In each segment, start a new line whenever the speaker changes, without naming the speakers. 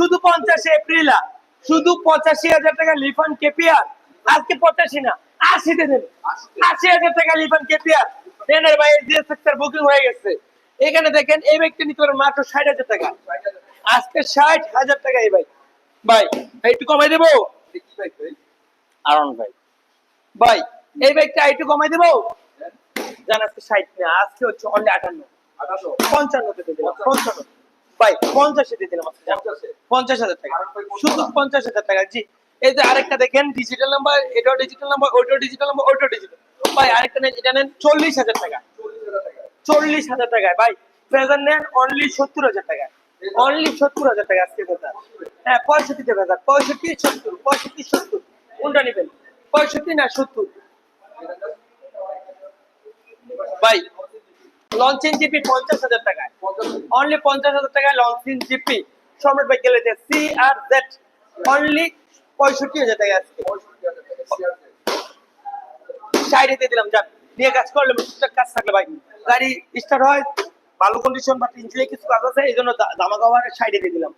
শুধু পঞ্চাশে এপ্রিল শুধু পঁচাশি হাজার টাকা লিফান কেপিয়ার আজকে পঁচাশি না আশিতে দেবে আশি হাজার টাকা লিফান কেপিয়ার ট্রেনের বাইরে বুকিং হয়ে গেছে এখানে দেখেন এই ব্যক্তি নিতে পারেন মাত্র ষাট হাজার টাকা আজকে ষাট হাজার টাকা এই ভাই ভাই একটু কমাই দেবো আরন ভাই ভাই এই ব্যক্তি একটু কমাই দেবো জান আজকে ষাট না আজকে হচ্ছে অনলি আটান্ন পঞ্চান্ন পঞ্চান্ন ভাই পঞ্চাশ দিয়ে দিলাম পঞ্চাশ হাজার টাকা শুধু পঞ্চাশ হাজার টাকা জি এই যে আরেকটা দেখেন ডিজিটাল নাম্বার এটাও ডিজিটাল নাম্বার ওইটাও ডিজিটাল নাম্বার ওইটাও ডিজিটাল ভাই আরেকটা নেন এটা নেন চল্লিশ হাজার টাকা চল্লিশ হাজার টাকায় ভাই প্রেজার নেন অনলি সত্তর হাজার টাকা অনলি সত্তর হাজার টাকা আজকে কথা হ্যাঁ পঁয়ষট্টিতে ভেজার পঁয়ষট্টি সত্তর পঁয়ষট্টি সত্তর কোনটা নেবেন পঁয়ষট্টি না সত্তর ভাই লঞ্চ জিপি পঞ্চাশ হাজার টাকায় অনলি পঞ্চাশ হাজার টাকায় লঞ্চ জিপি সম্রাট ভাই গেলে সি আর জেড অনলি পঁয়ষট্টি হাজার টাকা আজকে সাইডে দিয়ে দিলাম যান নিয়ে কাজ করলে টুকটাক কাজ থাকলে ভাই গাড়ি স্টার্ট হয় ভালো কন্ডিশন বা ইঞ্জিনে কিছু কাজ আছে এই জন্য জামা কাপড়ের সাইডে দিয়ে দিলাম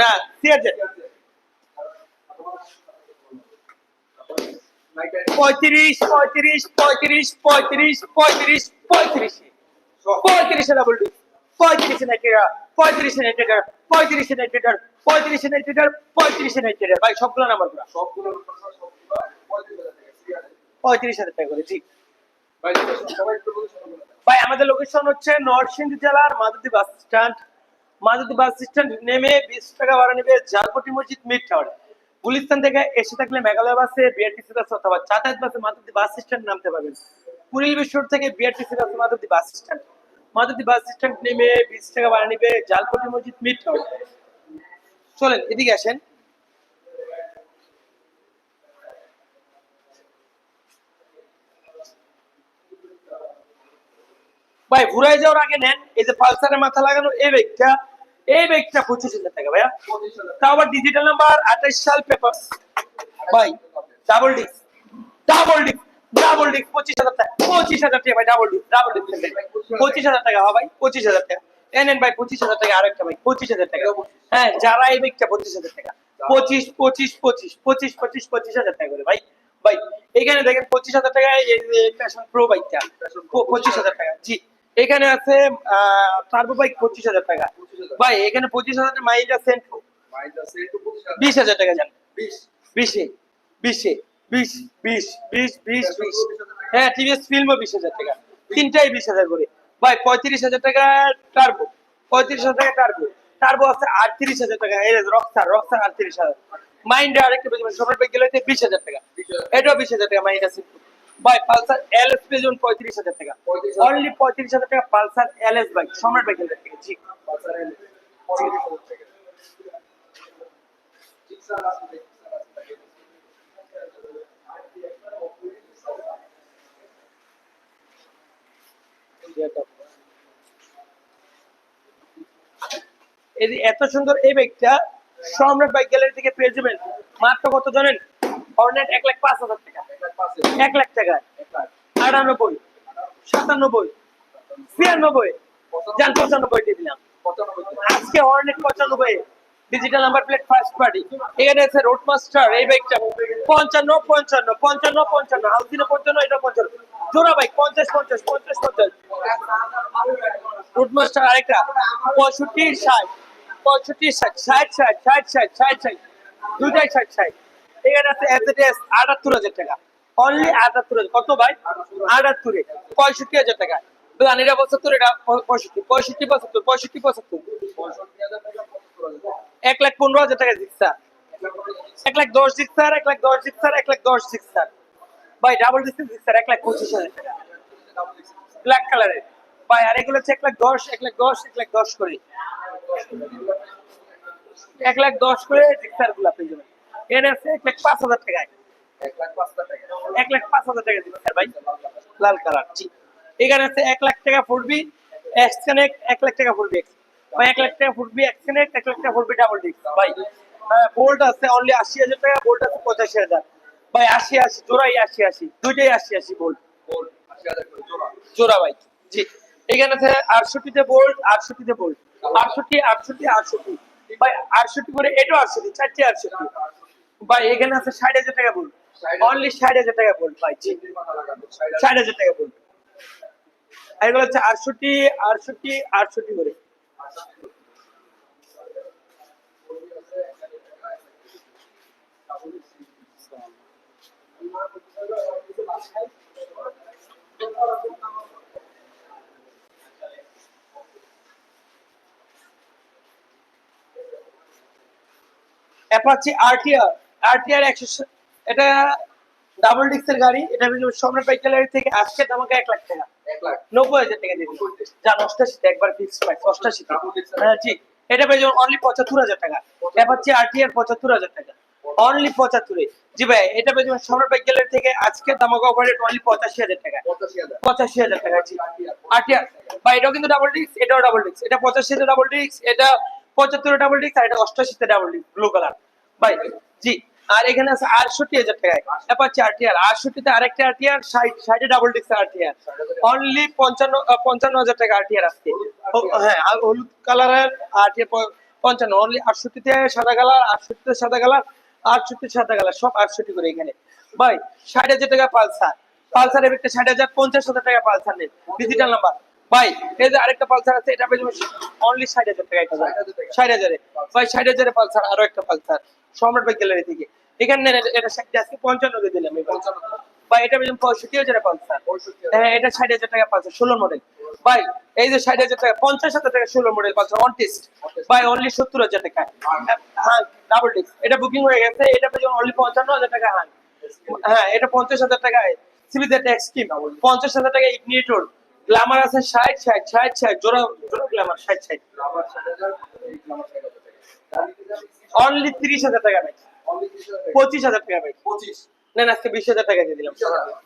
না সি আর জেড পঁয়ত্রিশ পঁয়ত্রিশ পঁয়ত্রিশ পঁয়ত্রিশ পঁয়ত্রিশ ভাই আমাদের লোকেশন হচ্ছে জেলার মাধুদী বাস স্ট্যান্ড মাধুদী বাস স্ট্যান্ড নেমে বিশ টাকা ভাড়া নেবে জালকুটি মসজিদ মিড টাওয়ারে গুলিস্তান থেকে এসে থাকলে মেঘালয় বাসে বিআরটিসি বাস অথবা যাতায়াত বাসে মাধুদী বাস স্ট্যান্ড নামতে পারবেন কুড়িল বিশ্বর থেকে BRTC bus Madhabdi bus stand Madhabdi bus stand নেমে বিশ টাকা ভাড়া নিবে জালকুটি মসজিদ মিট চলেন এদিকে আসেন ভাই ঘুরাই যাওয়ার আগে নেন এই যে পালসারের মাথা লাগানো এই ব্যাগটা এই ব্যাগটা পঁচিশ হাজার টাকা ভাইয়া তাও আবার ডিজিটাল নাম্বার আঠাইশ সাল পেপার ভাই double disc double disc double disc পঁচিশ হাজার টাকা পঁচিশ হাজার টাকা ভাই ডাবল ডিক ডাবল ডিক পঁচিশ হাজার টাকা ভাই পঁচিশ হাজার টাকা এনেন ভাই পঁচিশ হাজার টাকা আরেকটা ভাই পঁচিশ হাজার টাকা হ্যাঁ যারা এই বাইকটা পঁচিশ হাজার টাকা পঁচিশ পঁচিশ পঁচিশ পঁচিশ পঁচিশ পঁচিশ হাজার টাকা করে ভাই ভাই এখানে দেখেন পঁচিশ হাজার টাকা ফ্যাশন প্রো বাইকটা পঁচিশ হাজার টাকা জি এখানে আছে টার্বো বাইক পঁচিশ হাজার টাকা ভাই এখানে পঁচিশ হাজার মাইলটা সেন্ট বিশ হাজার টাকা জান বিশে বিশে বিশ বিশ বিশ বিশ বিশ হ্যাঁ, বিশ হাজার টাকা পঁয়ত্রিশ হাজার টাকা এটাও বিশ হাজার টাকা মাইন্ড আছে পালসার এল এস পঁয়ত্রিশ হাজার টাকা অনলি পঁয়ত্রিশ হাজার টাকা Pulsar L S bike Samrat ব্যাগ গেলে জি এত সুন্দর এই ব্যাগটা সম্রাট বাইক গ্যালারি থেকে পেয়ে যাবেন মাত্র কত জানেন হর্নেট এক লাখ পাঁচ হাজার টাকা এক লাখ টাকা আটানব্বই সাতানব্বই ছিয়ানব্বই যান পঁচানব্বই দিয়ে দিলাম আজকে হর্নেট পঁচানব্বই digital number plate first party এখানে আছে রোড মাস্টার এই বাইকটা পঞ্চান্ন পঞ্চান্ন পঞ্চান্ন পঞ্চান্ন হাউসিনে পঞ্চান্ন এটা পঞ্চান্ন জোড়া বাইক পঞ্চাশ পঞ্চাশ পঞ্চাশ পঞ্চাশ রোড মাস্টার আরেকটা পঁয়ষট্টি ষাট পঁয়ষট্টি ষাট ষাট ষাট ষাট ষাট ষাট দুটাই ষাট ষাট এখানে আছে এস এটি আটাত্তর হাজার টাকা অনলি আটাত্তর কত ভাই আটাত্তরে পঁয়ষট্টি হাজার টাকা বুঝলাম এটা পঁচাত্তর এটা পঁয়ষট্টি পঁয়ষট্টি পঁচাত্তর পঁয়ষট্টি পঁচাত্তর এক লাখ পনেরো হাজার টাকা জিতসার এক লাখ দশ জিতসার এক লাখ দশ জিতসার এক লাখ দশ জিতসার ভাই ডাবল ডিসি জিতসার এক লাখ পঁচিশ হাজার টাকা ব্ল্যাক কালারের ভাই আর এগুলো হচ্ছে এক লাখ দশ এক লাখ দশ এক লাখ দশ করে এক লাখ দশ করে রিক্সার গুলা পেয়ে যাবেন এর আছে এক লাখ পাঁচ হাজার এক লাখ পাঁচ হাজার টাকা স্যার ভাই লাল কালার এখানে আছে এক লাখ টাকা ফুটবি এক লাখ টাকা ফুটবি ভাই এক লাখ টাকা ফুটবি এক লাখ টাকা ফুটবি ডাবল ভাই হ্যাঁ, বোল্ট আছে অনলি আশি হাজার টাকা বোল্ট আছে পঁচাশি হাজার ভাই আশি আশি জোড়াই আশি আশি দুইটাই আশি আশি বোল্ট জোড়া ভাই জি এখানে আছে আটষট্টিতে বোল্ট আটষট্টিতে বোল্ট আটষট্টি আটষট্টি আটষট্টি ভাই আটষট্টি করে এটাও আটষট্টি চারটি আটষট্টি ভাই এখানে আছে ষাট হাজার টাকা বলুন অনলি ষাট হাজার টাকা বলুন ভাই ষাট হাজার টাকা বলুন এগুলো হচ্ছে আটষট্টি আটষট্টি আটষট্টি করে অ্যাপাচি আরটিআর আরটিআর একশো এটা ডাবল ডিক্সের গাড়ি এটা সম্রাট বাইক থেকে আজকে তোমাকে এক লাখ টাকা লাখ হাজার টাকা দিয়ে একবার ফিক্স হ্যাঁ এটা অনলি পঁচাত্তর টাকা অ্যাপাচি আরটিআর টাকা অনলি জি ভাই এটা সম্রাট বাইক থেকে আজকে দামাকা অফার অনলি পঁচাশি হাজার টাকা পঁচাশি হাজার টাকা জি আরটিআর ভাই এটাও কিন্তু ডাবল ডিস্ক এটা ডাবল ডিক্স এটা পঁচাশিতে ডাবল ডিক্স এটা পঁচাত্তরে ডাবল ডিক্স আর এটা অষ্টাশিতে ডাবল ডিস্ক ব্লু কালার ভাই জি আর এখানে আছে আটষট্টি হাজার টাকায় অ্যাপাচি আরটিআর আটষট্টিতে আরেকটা আরটিআর ষাট ষাটে ডাবল ডিক্স আরটিআর অনলি পঞ্চান্ন পঞ্চান্ন হাজার টাকা আরটিআর আসছে হ্যাঁ হলুদ কালারের আরটিআর পঞ্চান্ন অনলি আটষট্টিতে সাদা কালার আটষট্টিতে সাদা কালার আটষট্টি সাদা কালার সব আটষট্টি করে এখানে ভাই ষাট হাজার টাকা পালসার পালসার একটা ষাট হাজার পঞ্চাশ হাজার টাকা পালসার নেন ডিজিটাল নাম্বার ভাই এই যে আরেকটা পালসার আছে এটা পেয়ে অনলি ষাট হাজার টাকা ষাট হাজারে ভাই ষাট হাজারে পালসার আরো একটা পালসার সম্রাট ভাই গ্যালারি থেকে এখানে এটা ষাট আজকে পঞ্চান্নতে দিলাম ভাই এটা বললাম পঁয়ষট্টি হাজারে পালসার হ্যাঁ এটা ষাট হাজার টাকা পালসার ষোলো মডেল ভাই এই যে ষাট হাজার টাকা পঞ্চাশ হাজার টাকা ষোলো মডেল পালসার অন টেস্ট ভাই অনলি সত্তর হাজার টাকা হ্যাঁ ডাবল টেস্ট এটা বুকিং হয়ে গেছে এটা পেয়ে অনলি পঞ্চান্ন হাজার টাকা হ্যাঁ হ্যাঁ এটা পঞ্চাশ হাজার টাকা সিভিজ একটা এক্সট্রিম পঞ্চাশ হাজার টাকা ইগনিটর গ্ল্যামার আছে ষাট ষাট ষাট ষাট জোড়া জোড়া ষাট ষাট অনলি ত্রিশ হাজার টাকা নাই পঁচিশ হাজার টাকা নাই পঁচিশ আজকে বিশ হাজার টাকা দিয়ে দিলাম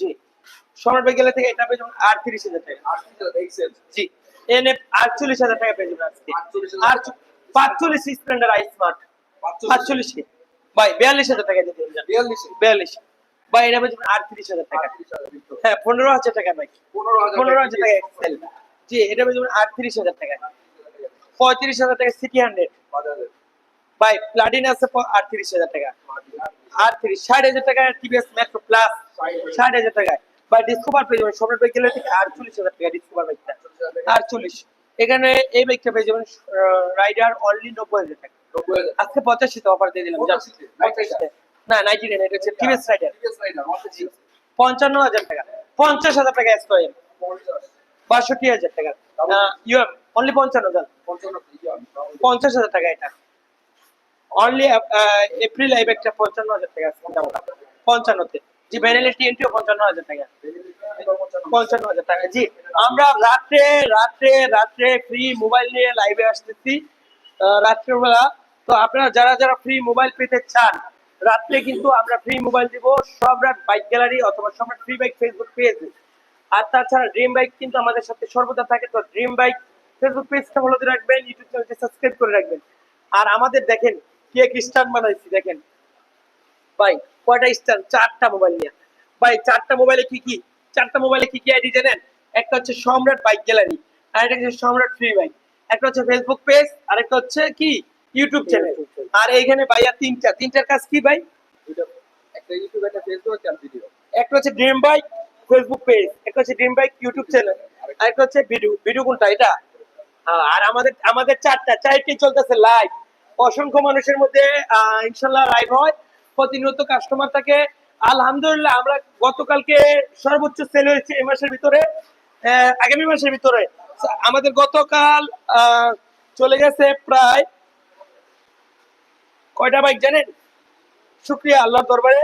জি সম্রাট থেকে এটা পেয়ে যাবেন আটত্রিশ হাজার টাকা জি আটচল্লিশ হাজার টাকা পেয়ে যাবেন আজকে পাঁচচল্লিশ স্প্লেন্ডার আই স্মার্ট পাঁচচল্লিশ ভাই বিয়াল্লিশ হাজার টাকা দিয়ে দিলাম বিয়াল্লিশ বিয়াল্লিশ বা এটা হাজার টাকা হ্যাঁ পনেরো হাজার টাকা পনেরো হাজার টাকা এক্সেল জি এটা বলছি হাজার টাকা পঁয়ত্রিশ হাজার টাকা সিটি হান্ড্রেড আছে হাজার টাকা ষাট হাজার টাকা টিভিএস মেট্রো প্লাস ষাট হাজার টাকায় বা পেয়ে যাবেন সবার বাইক গেলে ঠিক আটচল্লিশ হাজার টাকা ডিসকভার বাইকটা আটচল্লিশ এখানে এই বাইকটা পেয়ে যাবেন রাইডার অনলি নব্বই হাজার টাকা আজকে পঁচাশিতে অফার দিয়ে দিলাম না নাইজেরিয়ান এটা হচ্ছে টিভিএস রাইডার পঞ্চান্ন হাজার টাকা পঞ্চাশ হাজার টাকা এসকো এম বাষট্টি হাজার টাকা ইউএম অনলি পঞ্চান্ন হাজার পঞ্চাশ হাজার টাকা এটা অনলি এপ্রিল লাইভ একটা পঞ্চান্ন হাজার টাকা পঞ্চান্নতে জি টিএনটিও পঞ্চান্ন হাজার টাকা পঞ্চান্ন হাজার টাকা জি আমরা রাত্রে রাত্রে রাত্রে ফ্রি মোবাইল নিয়ে লাইভে আসতেছি রাত্রেবেলা তো আপনারা যারা যারা ফ্রি মোবাইল পেতে চান রাত্রে কিন্তু আমরা ফ্রি মোবাইল দিব সব রাত বাইক গ্যালারি অথবা Samrat free bike Facebook page আর তাছাড়া ড্রিম বাইক কিন্তু আমাদের সাথে সর্বদা থাকে তো ড্রিম বাইক ফেসবুক পেজটা ফলো করে রাখবেন ইউটিউব চ্যানেলটি সাবস্ক্রাইব করে রাখবেন আর আমাদের দেখেন কে খ্রিস্টান বানাইছি দেখেন ভাই কয়টা স্টার চারটা মোবাইল নিয়ে ভাই চারটা মোবাইলে কি কি চারটা মোবাইলে কি কি আইডি জানেন একটা হচ্ছে সম্রাট বাইক গ্যালারি আর একটা হচ্ছে সম্রাট ফ্রি বাইক একটা হচ্ছে ফেসবুক পেজ আর একটা হচ্ছে কি ইউটিউব চ্যানেল আর এইখানে ভাইয়া তিনটা তিনটার কাজ কি ভাই একটা হচ্ছে ড্রিম বাইক ফেসবুক পেজ একটা হচ্ছে ড্রিম বাইক ইউটিউব চ্যানেল আর একটা হচ্ছে ভিডিও ভিডিও কোনটা এটা হ্যাঁ, আর আমাদের আমাদের চারটা চারটি চলতেছে লাইভ অসংখ্য মানুষের মধ্যে ইনশাল্লাহ লাইভ হয় প্রতিনিয়ত কাস্টমার থাকে আলহামদুলিল্লাহ আমরা গতকালকে সর্বোচ্চ সেল হয়েছে এই মাসের ভিতরে আগামী মাসের ভিতরে আমাদের গতকাল চলে গেছে প্রায় কয়টা বাইক জানেন শুক্রিয়া আল্লাহর দরবারে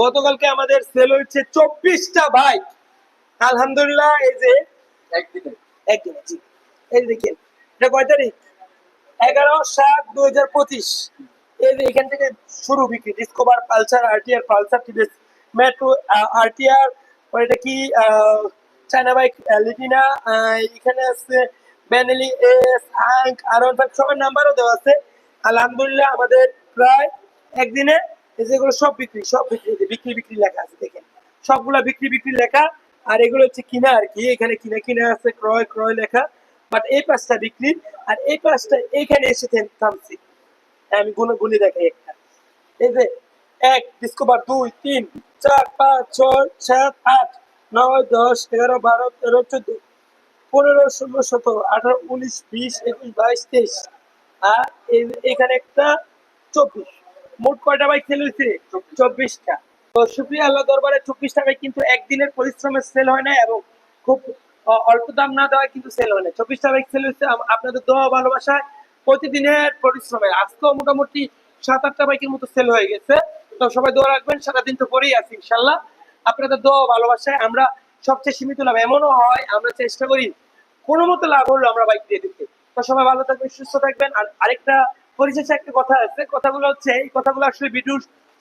গতকালকে আমাদের সেল হয়েছে চব্বিশটা বাইক আলহামদুলিল্লাহ এই যে একদিনে একদিনে এই দেখেন এটা কয় তারিখ এগারো সাত দুই হাজার পঁচিশ এই যে এখান থেকে শুরু বিক্রি Discover Pulsar RTR Pulsar TVS Metro RTR এটা কি চায়না বাইক লিটিনা এখানে আছে ব্যানেলি এস আঙ্ক আর সবার নাম্বারও দেওয়া আছে আলহামদুলিল্লাহ আমাদের প্রায় একদিনে যেগুলো সব বিক্রি সব বিক্রি বিক্রি বিক্রি লেখা আছে দেখেন সবগুলা বিক্রি বিক্রি লেখা আর এগুলো হচ্ছে কিনা আর কি এখানে কিনা কিনা আছে ক্রয় ক্রয় লেখা বাট এই পাঁচটা বিক্রি আর এই পাঁচটা এইখানে এসে থামছি আমি গুনে গুনে দেখাই একটা এই যে এক ডিসকোভার দুই তিন চার পাঁচ ছয় সাত আট নয় দশ এগারো বারো তেরো চোদ্দ পনেরো ষোলো শত আঠারো উনিশ বিশ একুশ বাইশ তেইশ আর এখানে একটা চব্বিশ মোট কয়টা বাইক সেল হয়েছে চব্বিশটা তো সুপ্রিয়া আল্লাহ দরবারে চব্বিশটা বাইক কিন্তু একদিনের পরিশ্রমে সেল হয় না এবং খুব অল্প দাম না দেওয়া কিন্তু সেল হয় না চব্বিশটা বাইক সেল হয়েছে আপনাদের দোয়া ভালোবাসায় প্রতিদিনের পরিশ্রমে আজকেও মোটামুটি সাত আটটা বাইকের মতো সেল হয়ে গেছে তো সবাই দোয়া রাখবেন সারাদিন তো পরেই আছি ইনশাল্লাহ আপনাদের দোয়া ভালোবাসায় আমরা সবচেয়ে সীমিত লাভ এমনও হয় আমরা চেষ্টা করি কোনো মতো লাভ হলো আমরা বাইক দিয়ে দিতে তো সবাই ভালো থাকবেন সুস্থ থাকবেন আর আরেকটা পরিশেষে একটা কথা আছে কথাগুলো হচ্ছে এই কথাগুলো আসলে ভিডিও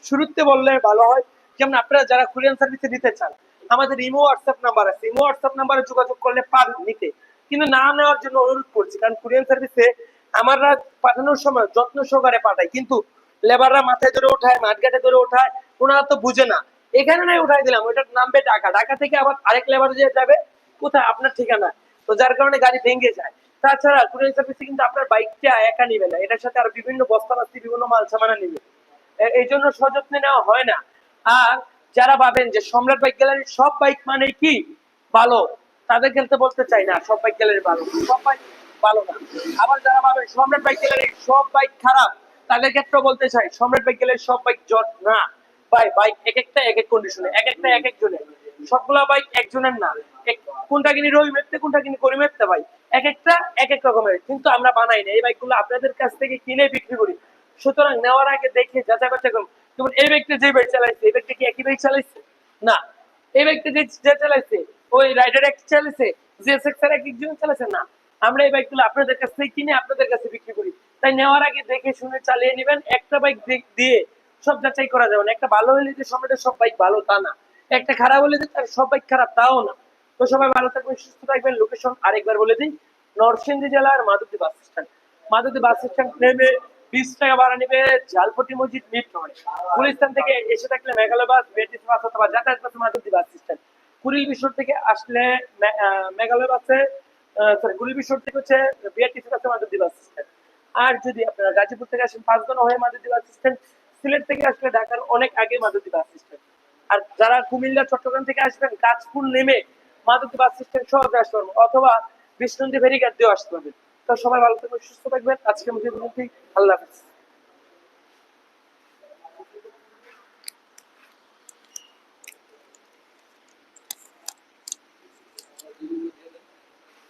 শুরুতে বললে ভালো হয় যেমন আপনারা যারা কুরিয়ান সার্ভিসে নিতে চান আমাদের ইমো হোয়াটসঅ্যাপ নাম্বার আছে ইমো হোয়াটসঅ্যাপ নাম্বারে যোগাযোগ করলে পাবেন নিতে কিন্তু না নেওয়ার জন্য অনুরোধ করছি কারণ কুরিয়ান সার্ভিসে আমারা পাঠানোর সময় যত্ন সহকারে পাঠাই কিন্তু লেবাররা মাথায় ধরে ওঠায় মাঠঘাটে ধরে ওঠায় ওনারা তো বুঝে না এখানে নাই উঠাই দিলাম ওইটার নামবে ঢাকা ঢাকা থেকে আবার আরেক লেবার যে যাবে কোথায় আপনার ঠিকানা তো যার কারণে গাড়ি ভেঙে যায় তাছাড়া কুরিয়ার সার্ভিসে কিন্তু আপনার বাইকটা একা নিবে না এটার সাথে আর বিভিন্ন বস্তা বাস্তি বিভিন্ন মাল সামানা নিবে এই জন্য সযত্নে নেওয়া হয় না আর যারা ভাবেন যে সম্রাট বাইক গ্যালারির সব বাইক মানে কি ভালো তাদের খেলতে বলতে চাই না সব বাইক গ্যালারি ভালো সব বাইক ভালো না আবার যারা ভাবেন সম্রাট বাইক গ্যালারির সব বাইক খারাপ তাদের ক্ষেত্রেও বলতে চাই সম্রাট বাইক গ্যালারির সব বাইক জট না ভাই বাইক এক একটা এক এক কন্ডিশনে এক একটা এক এক জনের সবগুলা বাইক একজনের না কোনটা কিনি রবি মেপতে কোনটা কিনি করি মেপতে ভাই এক একটা এক এক রকমের কিন্তু আমরা বানাই না এই বাইকগুলো আপনাদের কাছ থেকে কিনে বিক্রি করি সুতরাং নেওয়ার আগে দেখে যাচাই বাছাই করুন যেমন এই ব্যক্তি যে বাইক চালাইছে এই ব্যক্তি কি একই বাইক চালাইছে না এই ব্যক্তি যে যে চালাইছে ওই রাইডার এক চালাইছে যে সেক্টর এক একজন চালাইছে না আমরা এই বাইকগুলো আপনাদের কাছ থেকে কিনে আপনাদের কাছে বিক্রি করি তাই নেওয়ার আগে দেখে শুনে চালিয়ে নেবেন একটা বাইক দিয়ে সব যাচাই করা যাবে না একটা ভালো হলে যে সময়টা সব বাইক ভালো তা না একটা খারাপ বলে দিন তার সবাই খারাপ তাও না তো সবাই ভালো থাকবেন সুস্থ থাকবেন লোকেশন আরেকবার বলে দিই নরসিংদী জেলার Madhabdi bus stand Madhabdi bus stand নেমে বিশ টাকা ভাড়া নেবে জালপটি মসজিদ মিরটমে গুলিস্তান থেকে এসে থাকলে মেঘালয় বাস বেটিস বাস অথবা যাতায়াত bus Madhabdi bus stand Kuril বিশ্বর থেকে আসলে মেঘালয় বাসে সরি কুড়িল বিশ্বর থেকে হচ্ছে বিআরটিসি বাসে মাধবদী বাস স্ট্যান্ড আর যদি আপনারা গাজীপুর থেকে আসেন পাঁচগণ হয়ে মাধবদী বাস স্ট্যান্ড সিলেট থেকে আসলে ঢাকার অনেক আগে মাধবদী বাস স্ট্যান্ড আর যারা কুমিল্লা চট্টগ্রাম থেকে আসবেন গাছপুর নেমে মাদুকি বাস স্ট্যান্ড সহ আসতে পারবেন অথবা বিষ্ণুন্দী ভেরিগার দিয়েও আসতে পারবেন তো সবাই ভালো থাকবেন সুস্থ থাকবেন আজকে আমাদের আল্লাহ হাফিজ